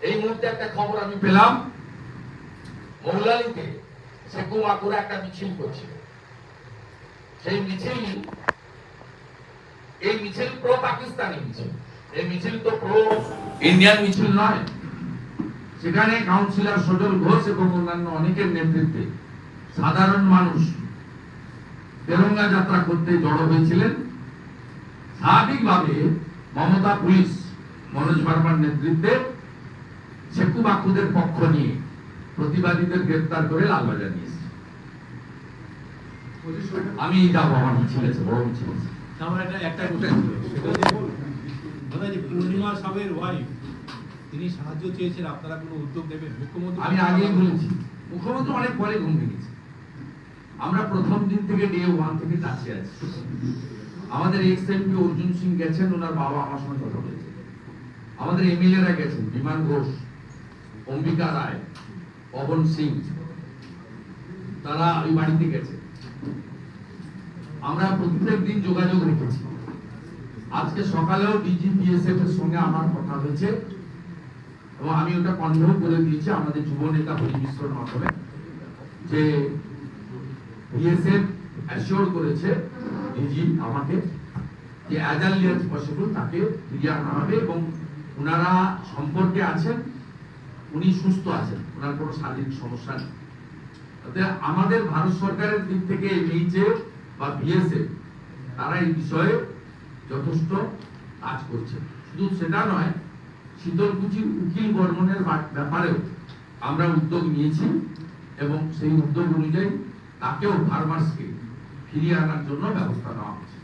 এই মুহূর্তে একটা খবর আমি পেলাম। মৌলালিতে শেখু মাকুরা একটা মিছিল করছিল। সেই মিছিল, এই মিছিল প্রো পাকিস্তানি মিছিল। এই মিছিল তো প্রো ইন্ডিয়ান মিছিল নয়। সেখানে কাউন্সিলর সজল ঘোষ এবং অন্যান্য অনেকের নেতৃত্বে সাধারণ মানুষ তেরঙ্গা যাত্রা করতে জড়ো হয়েছিলেন। স্বাভাবিকভাবে মমতা পুলিশ, মনোজ বার্মার নেতৃত্বে বাকুদের পক্ষ নিয়ে প্রতিবাদীদের গ্রেপ্তার করে লালবাজার নিয়েছে আমি যাব আমার মিছিল আছে বড় মিছিল আছে। আমার একটা একটা কোশ্চেন ছিল সেটা যে পূর্ণিমা সাহেবের ওয়াইফ তিনি সাহায্য চেয়েছেন আপনারা কোনো উদ্যোগ নেবেন? মুখ্যমন্ত্রী আমি আগেই বলেছি মুখ্যমন্ত্রী অনেক পরে ঘুম ভেঙেছে। আমরা প্রথম দিন থেকে ডে ওয়ান থেকে কাছে আছি। আমাদের এক্স এমপি অর্জুন সিং গেছেন ওনার বাবা আমার সঙ্গে কথা বলেছে। আমাদের এমএলএরা গেছেন বিমান ঘোষ অম্বিকা রায়, পবন সিং, তারা ওই বাড়িতে গেছে। আমরা প্রত্যেক দিন যোগাযোগ রেখেছি। আজকে সকালেও ডিজিপিএসএফ এর সঙ্গে আমার কথা হয়েছে এবং আমি ওটা কনভেও করে দিয়েছি আমাদের যুব নেতা হরি মিশ্রর মাধ্যমে, যে বিএসএফ অ্যাসিওর করেছে ডিজি আমাকে যে অ্যাজ আর্লি পসিবল তাকে ফিরিয়ে আনা হবে এবং ওনারা সম্পর্কে আছেন। উনি সুস্থ আছেন, ওনার কোনো শারীরিক সমস্যা নেই। আমাদের ভারত সরকারের দিক থেকে এইচএ বা বিএসএফ তারা এই বিষয়ে যথেষ্ট কাজ করছে শুধু সেটা নয় শীতলকুচির উকিল বর্মনের ব্যাপারেও আমরা উদ্যোগ নিয়েছি এবং সেই উদ্যোগ অনুযায়ী তাকেও ফার্মার্সকে ফিরিয়ে আনার জন্য ব্যবস্থা নেওয়া হচ্ছে